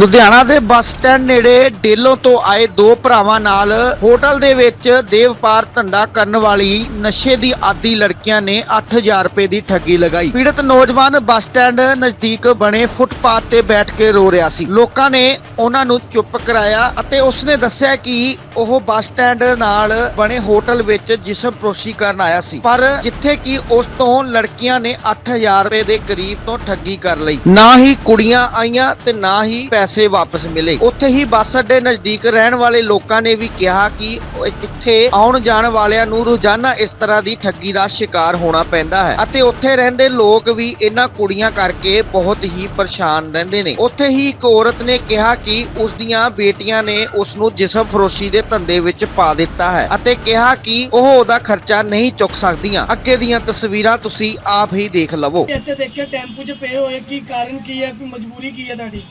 ਲੁਧਿਆਣਾ ਦੇ bus stand ਨੇੜੇ ਡੇਲੋਂ ਤੋਂ ਆਏ ਦੋ ਭਰਾਵਾਂ ਨਾਲ ਹੋਟਲ ਦੇ ਵਿੱਚ ਦੇਵਪਾਰ ਧੰਦਾ ਕਰਨ ਵਾਲੀ ਨਸ਼ੇ ਦੀ ਆਦੀ ਲੜਕੀਆਂ ਨੇ 8000 ਰੁਪਏ ਦੀ ਠੱਗੀ ਲਗਾਈ। ਪੀੜਤ ਨੌਜਵਾਨ ਬੱਸ ਸਟੈਂਡ ਨਜ਼ਦੀਕ ਬਣੇ ਫੁੱਟਪਾਥ ਤੇ ਬੈਠ ਕੇ ਰੋ ਰਿਹਾ ਸੀ। ਲੋਕਾਂ ਨੇ ਉਹਨਾਂ ਨੂੰ ਚੁੱਪ ਕਰਾਇਆ ਅਤੇ ਉਸਨੇ ਦੱਸਿਆ ਕਿ ਉਹ ਬੱਸ ਸਟੈਂਡ ਨਾਲ ਬਣੇ ਹੋਟਲ ਵਿੱਚ ਜਿਸਮ ਪ੍ਰੋਸ਼ੀ ਕਰਨ ਆਇਆ ਸੀ। ਪਰ ਜਿੱਥੇ ਕਿ ਉਸ ਤੋਂ ਲੜਕੀਆਂ ਨੇ 8000 ਰੁਪਏ ਦੇ ਕਰੀਬ ਤੋਂ ਠੱਗੀ ਕਰ ਲਈ। ਨਾ ਹੀ ਕੁੜੀਆਂ ਆਈਆਂ ਤੇ ਨਾ ਹੀ ਪੈਸੇ ਵਾਪਸ ਮਿਲੇ। ਉੱਥੇ ਹੀ ਬੱਸ ਅੱਡੇ ਨਜ਼ਦੀਕ ਰਹਿਣ ਵਾਲੇ ਲੋਕਾਂ ਨੇ ਵੀ ਕਿਹਾ ਕਿ ਇੱਥੇ ਆਉਣ ਜਾਣ ਵਾਲਿਆਂ ਨੂੰ ਰੋਜ਼ਾਨਾ ਇਸ ਤਰ੍ਹਾਂ ਦੀ ਠੱਗੀ ਦਾ ਸ਼ਿਕਾਰ ਹੋਣਾ ਪੈਂਦਾ ਹੈ ਅਤੇ ਉੱਥੇ ਰਹਿੰਦੇ ਲੋਕ ਵੀ ਇਹਨਾਂ ਕੁੜੀਆਂ ਕਰਕੇ ਬਹੁਤ ਹੀ ਪਰੇਸ਼ਾਨ ਰਹਿੰਦੇ ਨੇ। ਉੱਥੇ ਹੀ ਇੱਕ ਔਰਤ ਨੇ ਕਿਹਾ ਕਿ ਉਸ ਦੀਆਂ ਬੇਟੀਆਂ ਨੇ ਉਸ ਨੂੰ ਜਿਸਮ ਫਰੋਸ਼ੀ ਦੇ ਧੰਦੇ ਵਿੱਚ ਪਾ ਦਿੱਤਾ ਹੈ ਅਤੇ ਕਿਹਾ ਕਿ ਉਹ ਉਹਦਾ ਖਰਚਾ ਨਹੀਂ ਚੁੱਕ ਸਕਦੀਆਂ। ਅੱਗੇ ਦੀਆਂ ਤਸਵੀਰਾਂ ਤੁਸੀਂ ਆਪ ਹੀ ਦੇਖ ਲਵੋ। ਇੱਥੇ ਦੇਖਿਆ ਟੈਂਪੂ 'ਚ ਪਏ ਹੋਏ, ਕੀ ਕਾਰਨ ਕੀ ਹੈ, ਕੋਈ ਮਜਬੂਰੀ ਕੀ ਹੈ ਤੁਹਾਡੀ?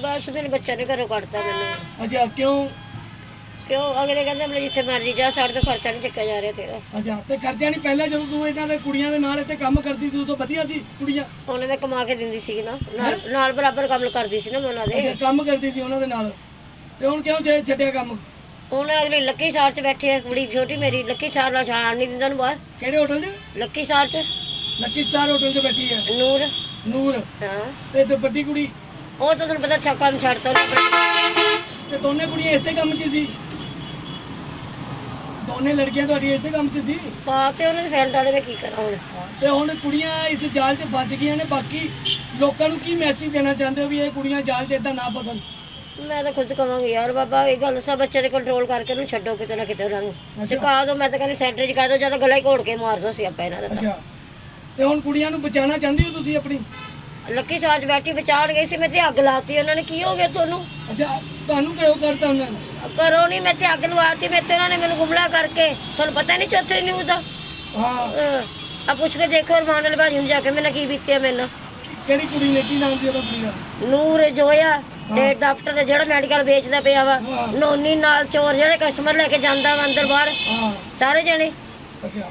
ਬਸ ਮੇਰੇ ਬੱਚਾ ਨੇ ਘਰੋਂ ਕੱਢਤਾ ਮੈਨੂੰ। ਅੱਛਾ ਕਿਉਂ? ਕਿਉਂ? ਅਗਲੇ ਕਹਿੰਦੇ ਮੈਂ ਜਿੱਥੇ ਮਰਜ਼ੀ ਜਾ ਸਾਡੇ ਤੋਂ ਖਰਚਾ ਨਹੀਂ ਚੱਕਿਆ ਜਾ ਰਿਹਾ ਤੇਰਾ। ਅੱਛਾ ਤੇ ਖਰਚਾ ਨਹੀਂ ਪਹਿਲਾਂ ਜਦੋਂ ਤੂੰ ਇਹਨਾਂ ਦੇ ਕੁੜੀਆਂ ਦੇ ਨਾਲ ਇੱਥੇ ਕੰਮ ਕਰਦੀ ਸੀ ਉਦੋਂ ਵਧੀਆ ਸੀ ਕੁੜੀਆਂ? ਉਹਨੇ ਮੈਂ ਕਮਾ ਕੇ ਦਿੰਦੀ ਸੀ ਨਾ। ਨਾਲ ਨਾਲ ਬਰਾਬਰ ਕੰਮ ਕਰਦੀ ਸੀ ਨਾ ਮੈਂ ਉਹਨਾਂ ਦੇ। ਅੱਛਾ ਕੰਮ ਕਰਦੀ ਸੀ ਉਹਨਾਂ ਦੇ ਨਾਲ। ਤੇ ਹੁਣ ਕਿਉਂ ਛੱਡ- ਛੱਡਿਆ ਕੰਮ? ਹੁਣ ਅਗਲੇ ਲੱਕੀ ਸ਼ਾਰ ਚ ਬੈਠੇ ਆ ਕੁੜੀ ਛੋਟੀ ਮੇਰੀ ਲੱਕੀ ਸ਼ਾਰ ਨਾਲ ਛਾਣ ਨਹੀਂ ਦਿੰਦਾ ਨੂੰ ਬਾਹਰ। ਕਿਹੜੇ ਹੋਟਲ 'ਚ? ਲੱਕੀ ਸ਼ਾਰ ਚ। ਲੱਕੀ ਸਟਾਰ ਹੋਟਲ 'ਚ ਬੈਠੀ ਹੈ। ਨੂਰ। ਨੂਰ। ਹਾਂ। ਤੇ ਤੇ ਵੱਡੀ ਕੁੜੀ? ਉਹ ਤਾਂ ਤੁਹਾਨੂੰ ਪਤਾ ਚੱਕਾ ਛੱਡਤਾ ਉਹਨੇ ਤੇ ਦੋਨੇ ਕੁੜੀਆਂ ਇਸੇ ਕੰਮ 'ਚ ਸੀ? ਦੋਨੇ ਲੜਕੀਆਂ ਤੁਹਾਡੀ ਇਸੇ ਕੰਮ 'ਚ ਸੀ? ਪਾ ਤੇ ਉਹਨਾਂ ਦੇ ਫਰੈਂਡ ਵਾਲੇ ਨੇ ਕੀ ਕਰਾਂ ਹੁਣ? ਤੇ ਹੁਣ ਕੁੜੀਆਂ ਇਸ ਜਾਲ 'ਚ ਫਸ ਗਈਆਂ ਨੇ ਬਾਕੀ ਲੋਕਾਂ ਨੂੰ ਕੀ ਮੈਸੇਜ ਦੇਣਾ ਚਾਹੁੰਦੇ ਹੋ ਵੀ ਇਹ ਕੁੜੀਆਂ ਜਾਲ 'ਚ ਇਦਾਂ ਨਾ ਫਸਣ? ਮੈਂ ਤਾਂ ਖੁਦ ਕਵਾਂਗੀ ਯਾਰ ਬਾਬਾ ਇਹ ਗੱਲ ਸਭ ਬੱਚੇ ਦੇ ਕੰਟਰੋਲ ਕਰਕੇ ਉਹਨੂੰ ਛੱਡੋ ਕਿਤੇ ਨਾ ਕਿਤੇ ਉਹਨਾਂ ਨੂੰ। ਚੁਕਾ ਦਿਓ ਮੈਂ ਤਾਂ ਕਹਿੰਦੀ ਸੈਂਟਰ ਚ ਕਾ ਦਿਓ ਜਾਂ ਤਾਂ ਗਲਾ ਹੀ ਘੋੜ ਕੇ ਮਾਰ ਦੋ ਸੀ ਆਪਾਂ ਇਹਨਾਂ ਦਾ ਤਾਂ। ਅੱਛਾ। ਤੇ ਹੁਣ ਕੁੜੀਆਂ ਨੂੰ ਬਚਾਉਣਾ ਚਾਹੁੰਦੇ ਹੋ ਤੁਸੀਂ ਆਪਣੀ? ਲੱਕੀ ਚਾਰਜ ਬੈਠੀ ਬਚਾਉਣ ਗਈ ਸੀ ਮੈਂ ਤੇ ਅੱਗ ਲਾਤੀ ਉਹਨਾਂ ਨੇ ਕੀ ਹੋ ਗਿਆ ਤੁਹਾਨੂੰ? ਅੱਛਾ ਤੁਹਾਨੂੰ ਕਿਉਂ ਕਰਤਾ ਉਹਨਾਂ ਨੇ? ਕਰੋ ਨਹੀਂ ਮੈਂ ਤੇ ਅੱਗ ਲਵਾਤੀ ਮੈਂ ਤੇ ਉਹਨਾਂ ਨੇ ਮੈਨੂੰ ਗੁੰਮਲਾ ਕਰਕੇ ਤੁਹਾਨੂੰ ਪਤਾ ਨਹੀਂ ਚੌਥੇ ਨਿਊਜ਼ ਦਾ? ਹਾਂ। ਆ ਪੁੱਛ ਕੇ ਦੇਖੋ ਰਮਾਨ ਵਾਲੇ ਭਾਜੀ ਨੂੰ ਜਾ ਕੇ ਮੈਨਾਂ ਕੀ ਬੀਤਿਆ ਮੈਨੂੰ? ਕਿਹੜੀ ਕੁੜੀ ਨੇ ਕੀ ਨਾਮ ਸੀ ਉਹਦਾ ਕੁੜੀ ਦਾ? ਨੂਰ ਜੋਇਆ ਤੇ ਡਾਕਟਰ ਜਿਹੜਾ ਮੈਡੀਕਲ ਵੇਚਦਾ ਪਿਆ ਵਾ ਹਾਂ। ਨੋਨੀ ਨਾਲ ਚੋਰ ਜਿਹੜੇ ਕਸਟਮਰ ਲੈ ਕੇ ਜਾਂਦਾ ਵਾ ਅੰਦਰ ਬਾਹਰ। ਹਾਂ। ਸਾਰੇ ਜਣੇ। ਅੱਛਾ।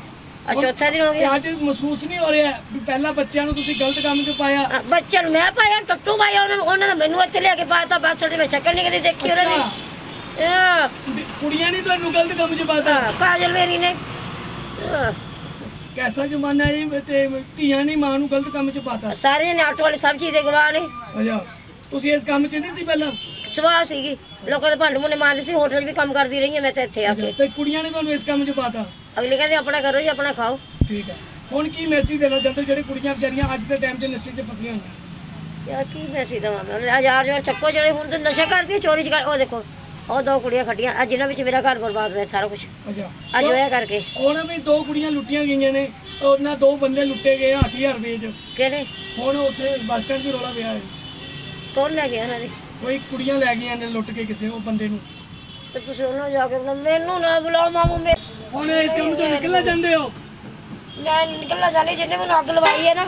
ਚੌਥਾ ਦਿਨ ਹੋ ਤੇ ਗਿਆ ਅੱਜ ਮਹਿਸੂਸ ਨਹੀਂ ਹੋ ਰਿਹਾ ਵੀ ਪਹਿਲਾਂ ਬੱਚਿਆਂ ਨੂੰ ਤੁਸੀਂ ਗਲਤ ਕੰਮ 'ਚ ਪਾਇਆ? ਬੱਚਿਆਂ ਨੂੰ ਮੈਂ ਪਾਇਆ ਟੱਟੂ ਪਾਇਆ ਉਹਨਾਂ ਨੂੰ ਉਹਨਾਂ ਨੇ ਮੈਨੂੰ ਇੱਥੇ ਲੈ ਕੇ ਪਾਤਾ ਬੱਸ ਦੇ ਵਿੱਚ ਸ਼ਕਲ ਨਹੀਂ ਕਦੀ ਦੇਖੀ ਉਹਨਾਂ ਅੱਛਾ, ਦੀ ਕੁੜੀਆਂ ਨੇ ਤੁਹਾਨੂੰ ਗਲਤ ਕੰਮ 'ਚ ਪਾਤਾ? ਕਾਜਲ ਮੇਰੀ ਨੇ। ਕੈਸਾ ਜ਼ਮਾਨਾ ਹੈ ਜੀ ਤੇ ਧੀਆਂ ਨੇ ਮਾਂ ਨੂੰ ਗਲਤ ਕੰਮ 'ਚ ਪਾਤਾ? ਸਾਰੇ ਜਣੇ ਆਟੋ ਵਾਲੇ ਸਭ ਚੀਜ਼ ਦੇ ਗਵਾਹ ਨੇ। ਅੱਛਾ। ਤੁਸੀਂ ਇਸ ਕੰਮ 'ਚ ਨਹੀਂ ਸੀ ਪਹਿਲਾਂ? ਸਵਾਹ ਸੀਗੀ। ਲੋਕਾਂ ਦੇ ਭਾਂਡੇ ਮੁੰਨੇ ਮਾਰਦੇ ਸੀ ਹੋਟਲ ਵੀ ਕੰਮ ਕਰਦੀ ਰਹੀ ਹਾਂ ਮੈਂ ਤਾਂ ਇੱਥੇ ਆ ਕੇ। ਤੇ ਕੁੜੀਆਂ ਨੇ ਤੁਹਾਨੂੰ ਇਸ ਕੰਮ 'ਚ ਪਾਤਾ? ਅਗਲੇ ਕਹਿੰਦੇ ਆਪਣਾ ਕਰੋ ਜੀ ਆਪਣਾ ਖਾਓ। ਠੀਕ ਹੈ ਹੁਣ ਕੀ ਮੈਸੇਜ ਦੇਣਾ ਚਾਹੁੰਦੇ ਹੋ? ਜਿਹੜੇ ਕੁੜੀਆਂ ਵਿਚਾਰੀਆਂ ਅੱਜ ਦੇ ਟਾਈਮ 'ਚ ਨਸ਼ੇ 'ਚ ਫਸੀਆਂ ਹੋਈਆਂ। ਯਾਰ ਕੀ ਮੈਸੇਜ ਦਵਾਂ ਮੈਂ? ਹਜ਼ਾਰ ਹਜ਼ਾਰ ਚੱਕੋ ਜਿਹੜੇ ਹੁਣ ਤੇ ਨਸ਼ਾ ਕਰਦੀ ਚੋਰੀ ਚ ਕਰ ਉਹ ਦੇਖੋ ਉਹ ਦੋ ਕੁੜੀਆਂ ਖੱਡੀਆਂ ਅੱਜ ਜਿਨ੍ਹਾਂ ਵਿੱਚ ਮੇਰਾ ਘਰ ਬਰਬਾਦ ਹੋਇਆ ਸਾਰਾ ਕੁਝ ਅੱਛਾ। ਅੱਜ ਹੋਇਆ ਕਰਕੇ। ਉਹਨਾਂ ਵੀ ਦੋ ਕੁੜੀਆਂ ਲੁੱਟੀਆਂ ਗਈਆਂ ਨੇ ਉਹਨਾਂ ਦੋ ਬੰਦੇ ਲੁੱਟੇ ਗਏ 8000 ਰੁਪਏ 'ਚ। ਕਿਹੜੇ? ਹੁਣ ਉੱਥੇ ਬੱਸ ਸਟੈਂਡ 'ਤੇ ਰੌਲਾ ਪਿਆ ਹੈ। ਕੌਣ ਲੈ ਗਿਆ ਇਹਨਾਂ ਦੇ? ਕੋਈ ਕੁੜੀਆਂ ਲੈ ਗਈਆਂ ਨੇ ਲੁੱਟ ਕੇ ਕਿਸੇ ਉਹ ਬੰਦੇ ਨੂੰ? ਤੇ ਤੁਸੀਂ ਉਹਨਾਂ ਨੂੰ ਜਾ ਕੇ ਮੈਨੂੰ ਨਾ ਬੁਲਾਓ ਮਾਮੂ ਮੇ ਹੁਣ ਇਸ ਕੰਮ ਤੋਂ ਨਿਕਲਣਾ ਚਾਹੁੰਦੇ ਹੋ? ਮੈਂ ਨਿਕਲਣਾ ਚਾਹਨੀ ਜਿੰਨੇ ਮੈਨੂੰ ਅੱਗ ਲਵਾਈ ਹੈ ਨਾ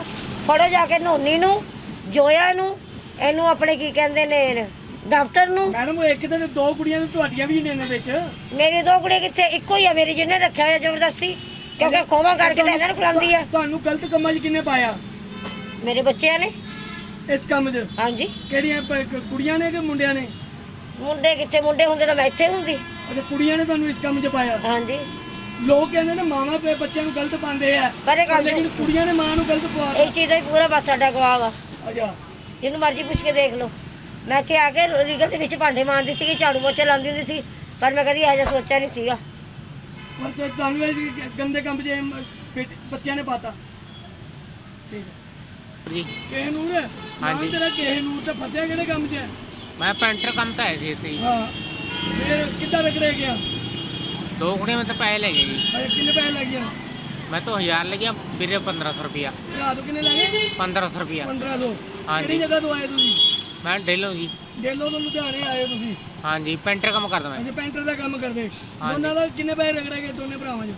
ਫੜੋ ਜਾ ਕੇ ਨੋਨੀ ਨੂੰ ਜੋਇਆ ਨੂੰ ਇਹਨੂੰ ਆਪਣੇ ਕੀ ਕਹਿੰਦੇ ਨੇ ਡਾਕਟਰ ਨੂੰ। ਮੈਡਮ ਉਹ ਇੱਕ ਤਾਂ ਦੋ ਕੁੜੀਆਂ ਤੇ ਤੁਹਾਡੀਆਂ ਵੀ ਨੇ ਇਹਨਾਂ ਵਿੱਚ? ਮੇਰੀ ਦੋ ਕੁੜੀਆਂ ਕਿੱਥੇ ਇੱਕੋ ਹੀ ਆ ਮੇਰੀ ਜਿਹਨੇ ਰੱਖਿਆ ਹੋਇਆ ਜ਼ਬਰਦਸਤੀ ਕਿਉਂਕਿ ਖੋਵਾ ਕਰਕੇ ਤਾਂ ਇਹਨਾਂ ਨੂੰ ਖਿਲਾਉਂਦੀ ਆ। ਤੁਹਾਨੂੰ ਗਲਤ ਕੰਮਾਂ 'ਚ ਕਿੰਨੇ ਪਾਇਆ? ਮੇਰੇ ਬੱਚਿਆਂ ਨੇ। ਇਸ ਕੰਮ 'ਚ? ਹਾਂਜੀ। ਕਿਹੜੀਆਂ ਪ- ਕ- ਕੁੜੀਆਂ ਨੇ ਕਿ ਮੁੰਡਿਆਂ ਨੇ? ਮੁੰਡੇ ਕਿੱਥੇ? ਮੁੰਡੇ ਹੁੰਦੇ ਤਾਂ ਮੈਂ ਇੱਥੇ ਹੁੰਦੀ। ਅੱਛਾ ਕੁੜੀਆਂ ਨੇ ਤੁਹਾਨੂੰ ਇਸ ਕੰਮ 'ਚ ਪਾਇਆ? ਹਾਂਜੀ। ਲੋਕ ਕਹਿੰਦੇ ਨੇ ਮਾਵਾਂ ਤੇ ਬੱਚਿਆਂ ਨੂੰ ਗਲਤ ਪਾਉਂਦੇ ਆ। ਪਰੇ ਕਰ ਲੇਕਿਨ ਕੁੜੀਆਂ ਨੇ ਮਾਂ ਨੂੰ ਗਲਤ ਪਵਾਤਾ ਇਹ ਚੀਜ਼ ਦਾ ਵੀ ਪੂਰਾ ਬਸ ਸਾਡਾ ਗਵਾਹ ਵਾ। ਅੱਛਾ। ਜਿਹਨੂੰ ਮਰਜ਼ੀ ਪੁੱਛ ਕੇ ਦੇਖ ਲਓ। ਮੈਂ ਇੱਥੇ ਆ ਕੇ ਰੀਗਲ ਦੇ ਵਿੱਚ ਭਾਂਡੇ ਮਾਂਜਦੀ ਸੀਗੀ ਝਾੜੂ ਪੋਚਾ ਲਾਉਂਦੀ ਹੁੰਦੀ ਸੀ ਪਰ ਮੈਂ ਕਦੀ ਇਹੋ ਜਿਹਾ ਸੋਚਿਆ ਨਹੀਂ ਸੀਗਾ। ਪਰ ਤੇ ਤੁਹਾਨੂੰ ਇਹ ਗ- ਗੰਦੇ ਕੰਮ 'ਚ ਇਹ ਮ- ਬੇਟ- ਬੱਚਿਆਂ ਨੇ ਪਾਤਾ। ਠੀਕ ਹੈ। ਜੀ। ਕਿਹ ਨੂਰ? ਨਾਮ ਤੇਰਾ ਕਿਹ ਨੂਰ ਤੇ ਫਸਿਆ ਕਿਹੜੇ ਕੰਮ 'ਚ? ਹੈ ਮੈਂ ਪੈਂਟਰ ਕੰਮ ਤਾਂ ਆਇਆ ਸੀ ਇੱਥੇ। ਹਾਂ। ਫਿਰ ਕਿੱਦਾਂ ਰਗੜੇ ਗਿਆ? ਦੋ ਕੁੜੀਆਂ ਮੈਂ ਤਾਂ ਪੈਸੇ ਲੈ ਗਏ ਜੀ। ਅਰੇ ਕਿੰਨੇ ਪੈਸੇ ਲੱਗ ਗਏ ਮੈਂ ਤਾਂ 1000 ਲੈ ਗਿਆ ਵੀਰੇ 1500 ਰੁਪਿਆ ਰਾਤ ਨੂੰ ਕਿੰਨੇ ਲੱਗੇ 1500 ਰੁਪਿਆ 1500 ਹਾਂਜੀ। ਕਿਹੜੀ ਜਗ੍ਹਾ ਤੋਂ ਆਏ ਤੁਸੀਂ? ਮੈਂ ਡੇਲੋਂ ਜੀ। ਡੇਲੋ ਤੋਂ ਲੁਧਿਆਣੇ ਆਏ ਹੋ ਤੁਸੀਂ? ਹਾਂਜੀ ਪੈਂਟਰ ਕੰਮ ਕਰਦਾ ਮੈਂ। ਅਸੀਂ ਪੈਂਟਰ ਦਾ ਕੰਮ ਕਰਦੇ। ਦੋਨਾਂ ਦਾ ਕਿੰਨੇ ਪੈਸੇ ਰਗੜੇ ਗਏ ਦੋਨੇ ਭਰਾਵਾਂ 'ਚ?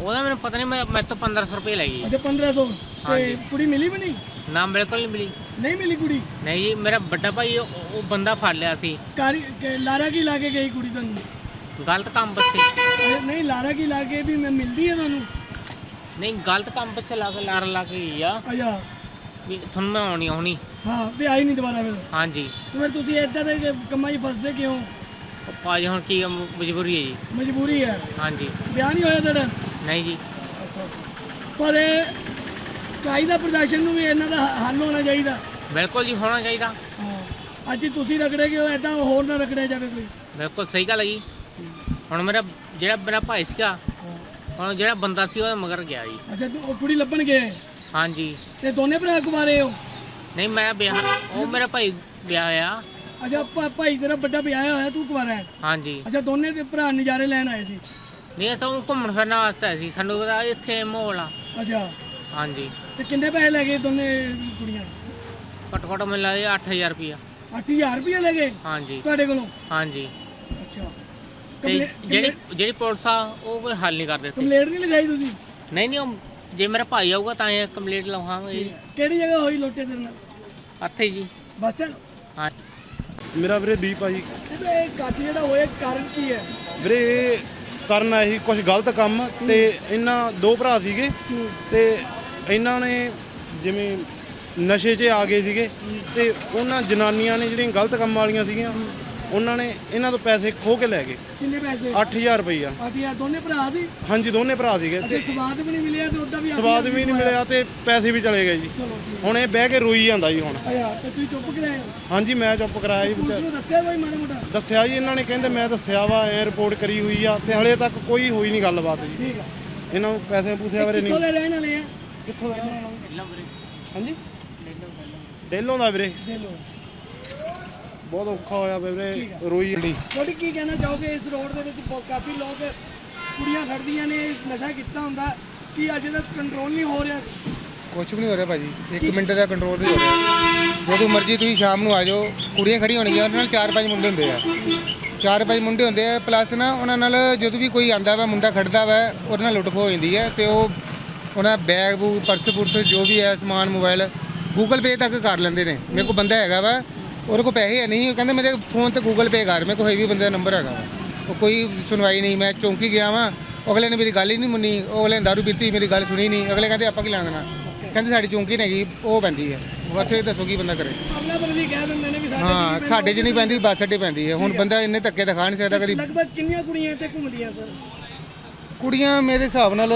ਉਹਦਾ ਮੈਨੂੰ ਪਤਾ ਨਹੀਂ ਮੈਂ ਮੈਂ ਤਾਂ 1500 ਰੁਪਏ ਲੈ ਗਈ ਅੱਛਾ 1500 ਤੇ ਹਾਂਜੀ। ਕੁੜੀ ਮਿਲੀ ਵੀ ਨਹੀਂ? ਨਾਮ ਬਿਲਕੁਲ ਨਹੀਂ ਮਿਲੀ। ਨਹੀਂ ਮਿਲੀ ਕੁੜੀ? ਨਹੀਂ ਜੀ ਮੇਰਾ ਵੱਡਾ ਭਾਈ ਉਹ ਉਹ ਬੰਦਾ ਫੜ ਲਿਆ ਸੀ। ਕਾਰੀ ਕਿ ਲਾਰਾ ਕੀ ਲਾ ਕੇ ਗਈ ਕੁੜੀ ਤੁਹਾਨੂੰ? ਗਲਤ ਕੰਮ ਬਸੇ ਅਰੇ ਨਹੀਂ ਲਾਰਾ ਕੀ ਲਾ ਕੇ ਵੀ ਮੈਂ ਮਿਲਦੀ ਹੈ ਤੁਹਾਨੂੰ? ਨਹੀਂ ਗਲਤ ਕੰਮ ਪਿੱਛੇ ਲਾ ਕੇ ਲਾਰ ਲਾ ਕੇ ਗਈ ਆ। ਅੱਛਾ। ਵੀ ਤੁਹਾਨੂੰ ਮੈਂ ਆਉਣੀ ਆਉਣੀ। ਹਾਂ ਵੀ ਆਈ ਨਹੀਂ ਦੁਬਾਰਾ ਫਿਰ। ਹਾਂਜੀ। ਤੇ ਫਿਰ ਤੁਸੀਂ ਇਦਾਂ ਦੇ ਕੰਮਾਂ 'ਚ ਫਸਦੇ ਕਿਉਂ? ਉਹ ਭਾਜੀ ਹੁਣ ਕੀ ਆ, ਮ- ਮਜਬੂਰੀ ਹੈ ਜੀ। ਮਜਬੂਰੀ ਹੈ। ਹਾਂਜੀ। ਵਿਆਹ ਨਹੀਂ ਹੋਇਆ ਤੁਹਾਡਾ? ਨਹੀਂ ਜੀ। ਪਰ ਇਹ ਚਾਹੀਦਾ ਪ੍ਰਦਰਸ਼ਨ ਨੂੰ ਵੀ ਇਹਨਾਂ ਦਾ ਹੱਲ ਹੋਣਾ ਚਾਹੀਦਾ। ਬਿਲਕੁਲ ਜੀ ਹੋਣਾ ਚਾਹੀਦਾ। ਹਾਂ। ਅੱਜ ਤੁਸੀਂ ਰਗੜੇ ਕਿ ਐਦਾਂ ਹੋਰ ਨਾ ਰਗੜਿਆ ਜਾਵੇ ਕੋਈ। ਬਿਲਕੁਲ ਸਹੀ ਗੱਲ ਹੈ ਜੀ। ਹੁਣ ਮੇਰਾ ਜਿਹੜਾ ਮੇਰਾ ਭਾਈ ਸੀਗਾ ਹੁਣ ਜਿਹੜਾ ਬੰਦਾ ਸੀ ਉਹ ਮਗਰ ਗਿਆ ਜੀ। ਅੱਛਾ ਤੂੰ ਉਹ ਕੁੜੀ ਲੱਭਣ ਗਏ? ਹਾਂਜੀ। ਤੇ ਦੋਨੇ ਭਰਾ ਕੁਵਾਰੇ ਹੋ? ਨਹੀਂ ਮੈਂ ਵਿਆਹ ਉਹ ਮੇਰਾ ਭਾਈ ਵਿਆਹ ਆ ਅੱਛਾ ਭਾ- ਭਾਈ ਤੇਰਾ ਵੱਡਾ ਵਿਆਹਿਆ ਹੋਇਆ ਤੂੰ ਕੁਵਾਰਾ ਹੈ? ਹਾਂਜੀ। ਅੱਛਾ ਦੋਨੇ ਦੇ ਭਰਾ ਨਜ਼ਾਰੇ ਲੈਣ ਆਏ ਸੀ? ਨਹੀਂ ਅਸਾਂ ਉਹ ਘੁੰਮਣ ਫਿਰਨ ਵਾਸਤੇ ਆਏ ਸੀ। ਸਾਨੂੰ ਪਤਾ ਇੱਥੇ ਮਾਹੌਲ ਆ। ਅੱਛਾ। ਹਾਂਜੀ। ਤੇ ਕਿੰਨੇ ਪੈਸੇ ਲੈ ਗਏ ਦੋਨੇ ਕੁੜੀਆਂ? ਘੱਟੋ ਘੱਟ ਮੈਨੂੰ ਲੱਗਦਾ 8000 ਰੁਪਇਆ 8000 ਰੁਪਏ ਲੈ ਗਏ ਹਾਂਜੀ। ਤੁਹਾਡੇ ਕੋਲੋਂ? ਹਾਂਜੀ। ਅੱਛਾ। ਤੇ ਕੰਪਲੇ- ਜਿਹੜੀ ਜਿਹੜੀ ਪੁਲਿਸ ਆ ਉਹ ਕੋਈ ਹੱਲ ਨਹੀਂ ਕਰ ਦਿੱਤੀ। ਕੰਪਲੇਂਟ ਨਹੀਂ ਲਗਾਈ ਤੁਸੀਂ? ਨਹੀਂ ਨਹੀਂ ਉਹ ਜੇ ਮੇਰਾ ਭਾਈ ਆਊਗਾ ਤਾਂ ਇਹ ਕੰਪਲੀਟ ਲਵਾਵਾਂਗੇ ਕਿਹੜੀ ਜਗ੍ਹਾ ਹੋਈ ਲੋਟੇ ਤੇਰੇ ਨਾਲ? ਇੱਥੇ ਜੀ। Bus stand? ਹਾਂ। ਮੇਰਾ ਵੀਰੇ ਦੀਪ ਆ ਜੀ। ਇਹ ਕੱਟ ਜਿਹੜਾ ਹੋਇਆ ਕਾਰਨ ਕੀ ਹੈ? ਵੀਰੇ ਇਹ ਕਰਨ ਆਏ ਸੀ ਕੁਝ ਗਲਤ ਕੰਮ ਤੇ ਇਹਨਾਂ ਦੋ ਭਰਾ ਸੀਗੇ ਤੇ ਇਹਨਾਂ ਨੇ ਜਿਵੇਂ ਨਸ਼ੇ 'ਚ ਆ ਗਏ ਸੀਗੇ ਤੇ ਉਹਨਾਂ ਜਨਾਨੀਆਂ ਨੇ ਜਿਹੜੀਆਂ ਗਲਤ ਕੰਮ ਵਾਲੀਆਂ ਸੀਗੀਆਂ ਉਹਨਾਂ ਨੇ ਇਹਨਾਂ ਤੋਂ ਪੈਸੇ ਖੋਹ ਕੇ ਲੈ ਗਏ। ਕਿੰਨੇ ਪੈਸੇ? 8000 ਰੁਪਈਆ। 8000 ਦੋਨੇ ਭਰਾ ਸੀ? ਹਾਂਜੀ ਦੋਨੇ ਭਰਾ ਸੀਗੇ ਤੇ ਸਵਾਦ ਵੀ ਨਹੀਂ ਮਿਲਿਆ ਤੇ ਉਦਾਂ ਵੀ ਸਵਾਦ ਵੀ ਨਹੀਂ ਮਿਲਿਆ ਤੇ ਪੈਸੇ ਵੀ ਚਲੇ ਗਏ ਜੀ। ਹੁਣ ਇਹ ਬਹਿ ਕੇ ਰੋਈ ਜਾਂਦਾ ਜੀ ਹੁਣ। ਤੇ ਤੁਸੀਂ ਚੁੱਪ ਕਰਾਏ ਹਾਂਜੀ ਮੈਂ ਚੁੱਪ ਕਰਾਇਆ ਜੀ। ਵਿਚਾਰ ਦੱਸਿਆ ਕੋਈ ਮਾੜਾ ਮੋਟਾ? ਦੱਸਿਆ ਜੀ ਇਹਨਾਂ ਨੇ ਕਹਿੰਦੇ ਮੈਂ ਦੱਸਿਆ ਵਾ ਐ ਰਿਪੋਰਟ ਕਰੀ ਹੋਈ ਆ ਤੇ ਹਲੇ ਤੱਕ ਕੋਈ ਹੋਈ ਨਹੀਂ ਗੱਲਬਾਤ ਜੀ। ਆ। ਇਹਨਾਂ ਨੂੰ ਪੈਸੇ ਪੂਸੇ ਬਾਰੇ ਕਿੱਥੋਂ ਨਹੀਂ ਦੇ ਰਹਿਣ ਵਾਲੇ ਆ? ਕਿੱਥੋਂ ਦਾ ਰਹਿਣ ਵਾਲਾ? ਹਾਂਜੀ? ਡੇਲੋਂ ਦਾ ਵੀਰੇ। ਬਹੁਤ ਔਖਾ ਹੋਇਆ ਵੀਰੇ ਰੋਈ ਜਿਹੜੀ ਤੁਹਾਡੀ ਕੀ ਕਹਿਣਾ ਚਾਹੋਗੇ? ਇਸ ਰੋਡ ਦੇ ਵਿੱਚ ਬਹੁਤ- ਕਾਫੀ ਲੋਕ ਕੁੜੀਆਂ ਖੜਦੀਆਂ ਨੇ ਨਸ਼ਾ ਕੀਤਾ ਹੁੰਦਾ। ਕੀ ਅੱਜ ਤੱਕ ਕੰਟਰੋਲ ਨਹੀਂ ਹੋ ਰਿਹਾ? ਕੁਛ ਵੀ ਨਹੀਂ ਹੋ ਰਿਹਾ ਭਾਜੀ। ਇੱਕ ਮਿੰਟ ਦਾ ਕੰਟਰੋਲ ਨਹੀਂ ਹੋ ਰਿਹਾ। ਜਦੋਂ ਮਰਜ਼ੀ ਤੁਸੀਂ ਸ਼ਾਮ ਨੂੰ ਆ ਜਾਓ ਕੁੜੀਆਂ ਖੜੀ ਹੋਣਗੀਆਂ ਉਹਨਾਂ ਨਾਲ ਚਾਰ ਪੰਜ ਮੁੰਡੇ ਹੁੰਦੇ ਆ। ਚਾਰ ਪੰਜ ਮੁੰਡੇ ਹੁੰਦੇ ਆ ਪਲੱਸ ਨਾ ਉਹਨਾਂ ਨਾਲ ਜਦੋਂ ਵੀ ਕੋਈ ਆਂਦਾ ਵਾ ਮੁੰਡਾ ਖੜਦਾ ਵਾ ਉਹਦੇ ਨਾਲ ਲੁੱਟ ਖੋਹ ਹੋ ਜਾਂਦੀ ਹੈ ਤੇ ਉਹ ਉਹਨਾਂ ਦਾ ਬੈਗ ਬੂਗ ਪਰਸ ਪੁਰਸ ਜੋ ਵੀ ਹੈ ਸਮਾਨ ਮੋਬਾਈਲ ਗੂਗਲ ਪੇ ਤੱਕ ਕਰ ਲੈਂਦੇ ਨੇ। ਮੇਰੇ ਕੋਲ ਬੰਦਾ ਹੈਗਾ ਵਾ ਉਹਦੇ ਕੋਲ ਪੈਸੇ ਹੈ ਨਹੀਂ। ਉਹ ਕਹਿੰਦਾ ਮੇਰੇ ਫੋਨ ਤੇ ਗੂਗਲ ਪੇ ਕਰ ਮੇਰੇ ਕੋਲ ਹੈਵੀ ਬੰਦੇ ਦਾ ਨੰਬਰ ਹੈਗਾ ਵਾ। ਉਹ ਕੋਈ ਸੁਣਵਾਈ ਨਹੀਂ ਮੈਂ ਚੌਂਕੀ ਗਿਆ ਵਾਂ ਅਗਲੇ ਨੇ ਮੇਰੀ ਗੱਲ ਹੀ ਨਹੀਂ ਮੰਨੀ ਅਗਲੇ ਨੇ ਦਾਰੂ ਪੀਤੀ ਮੇਰੀ ਗੱਲ ਸੁਣੀ ਨਹੀਂ। ਅਗਲੇ ਕਹਿੰਦੇ ਆਪਾਂ ਕੀ ਲੈਣਾ ਦੇਣਾ? ਕਹਿੰਦੇ ਸਾਡੀ ਚੌਂਕੀ ਨਹੀਂ ਹੈਗੀ ਉਹ ਪੈਂਦੀ ਹੈ। ਉੱਥੇ ਦੱਸੋ ਕੀ ਬੰਦਾ ਕਰੇ। ਵੀ ਵੀ ਹਾਂ ਸਾਡੇ 'ਚ ਨਹੀਂ ਪੈਂਦੀ ਬੱਸ ਅੱਡੇ ਪੈਂਦੀ ਹੈ। ਹੁਣ ਬੰਦਾ ਇੰਨੇ ਧੱਕੇ ਦਿਖਾ ਨਹੀਂ ਸਕਦਾ ਕਦੀ। ਲਗਭਗ ਕਿੰਨੀਆਂ ਕੁੜੀਆਂ ਇੱਥੇ ਘੁੰਮਦੀਆਂ ਸਰ? ਕੁੜੀਆਂ ਮੇਰੇ ਹਿਸਾਬ ਨਾਲ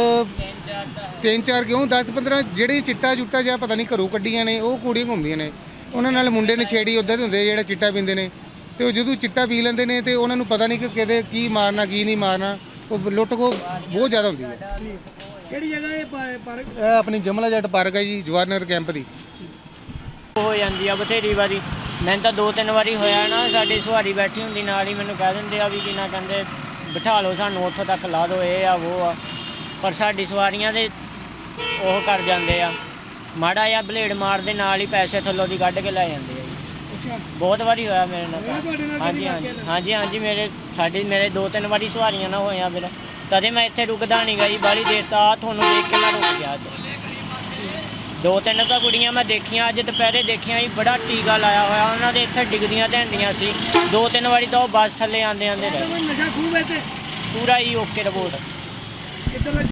ਤਿੰਨ ਚਾਰ ਕਿਉਂ? 10 15 ਜਿਹੜੇ ਚਿੱਟਾ ਚੁੱਟਾ ਜਾਂ ਪਤਾ ਨਹੀਂ ਘਰੋਂ ਕੱਢੀਆਂ ਨੇ ਉਹ ਕੁੜੀਆਂ ਘੁੰਮਦੀਆਂ ਨੇ। ਉਹਨਾਂ ਨਾਲ ਮੁੰਡੇ ਨਛੇੜੀ ਉੱਦਾਂ ਦੇ ਹੁੰਦੇ ਜਿਹੜਾ ਚਿੱਟਾ ਪੀਂਦੇ ਨੇ। ਤੇ ਉਹ ਜਦੋਂ ਚਿੱਟਾ ਪੀ ਲੈਂਦੇ ਨੇ ਤੇ ਉਹਨਾਂ ਨੂੰ ਪਤਾ ਨਹੀਂ ਕਿ ਕਿਹਦੇ ਕੀ ਮਾਰਨਾ ਕੀ ਨਹੀਂ ਮਾਰਨਾ ਉਹ ਲੁੱਟ ਖੋ ਬਹੁਤ ਜ਼ਿਆਦਾ ਹੁੰਦੀ ਹੈ। ਕਿਹੜੀ ਜਗ੍ਹਾ ਇਹ ਪਾਰਕ? ਇਹ ਆਪਣੀ ਜਮਲਾ ਜੱਟ ਪਾਰਕ ਹੈ ਜੀ ਜਵਾਹਰ ਕੈਂਪ ਦੀ। ਹੋ ਜਾਂਦੀ ਆ ਬਥੇਰੀ ਵਾਰੀ। ਮੈਨੂੰ ਤਾਂ ਦੋ ਤਿੰਨ ਵਾਰੀ ਹੋਇਆ ਨਾ ਸਾਡੀ ਸਵਾਰੀ ਬੈਠੀ ਹੁੰਦੀ ਨਾਲ ਹੀ ਮੈਨੂੰ ਕਹਿ ਦਿੰਦੇ ਆ ਵੀ ਕੀ ਨਾ ਕਹਿੰਦੇ ਬਿਠਾ ਲਓ ਸਾਨੂੰ ਉੱਥੋਂ ਤੱਕ ਲਾ ਦਿਓ ਇਹ ਆ ਉਹ ਆ। ਪਰ ਸਾਡੀ ਸਵਾਰੀਆਂ ਦੇ ਉਹ ਕਰ ਜਾਂਦੇ ਆ। ਮਾੜਾ ਜਿਹਾ ਬਲੇਡ ਮਾਰ ਦੇ ਨਾਲ ਹੀ ਪੈਸੇ ਥੱਲੋਂ ਦੀ ਕੱਢ ਕੇ ਲੈ ਜਾਂਦੇ ਆ ਜੀ। ਅੱਛਾ। ਬਹੁਤ ਵਾਰੀ ਹੋਇਆ ਮੇਰੇ ਨਾਲ। ਹੋਇਆ ਤੁਹਾਡੇ ਨਾਲ ਤਾਂ। ਕਦੀ ਹਾਂਜੀ ਹਾਂਜੀ ਵਾਕਿਆ? ਹਾਂਜੀ ਹਾਂਜੀ ਮੇਰੇ ਸਾਡੀ ਮੇਰੇ ਦੋ ਤਿੰਨ ਵਾਰੀ ਸਵਾਰੀਆਂ ਨਾ ਹੋਈਆਂ ਫਿਰ। ਤਦੇ ਮੈਂ ਇੱਥੇ ਰੁਕਦਾ ਨਹੀਂ ਗਈ ਬਾਹਲੀ ਦੇਰ ਤਾਂ ਆਹ ਤੁਹਾਨੂੰ ਦੇਖ ਕੇ ਮੈਂ ਰੁਕ ਗਿਆ ਅੱਜ। ਦੋ ਤਿੰਨ ਤਾਂ ਕੁੜੀਆਂ ਮੈਂ ਦੇਖੀਆਂ ਅੱਜ ਦੁਪਹਿਰੇ ਦੇਖੀਆਂ ਜੀ ਬੜਾ ਟੀਕਾ ਲਾਇਆ ਹੋਇਆ। ਉਹਨਾਂ ਦੇ ਇੱਥੇ ਡਿੱਗਦੀਆਂ ਧੈਂਦੀਆਂ ਸੀ। ਦੋ ਤਿੰਨ ਵਾਰੀ ਤਾਂ ਉਹ ਬੱਸ ਥੱਲੇ ਆਂਦੇ ਆਂਦੇ ਰਹੇ ਕੋਈ ਨਸ਼ਾ ਖੂਬ ਹੈ ਤੇ ਪੂਰਾ ਹੀ ਓਕੇ ਰਿਪੋਰਟ। ਇੱਧਰ ਦਾ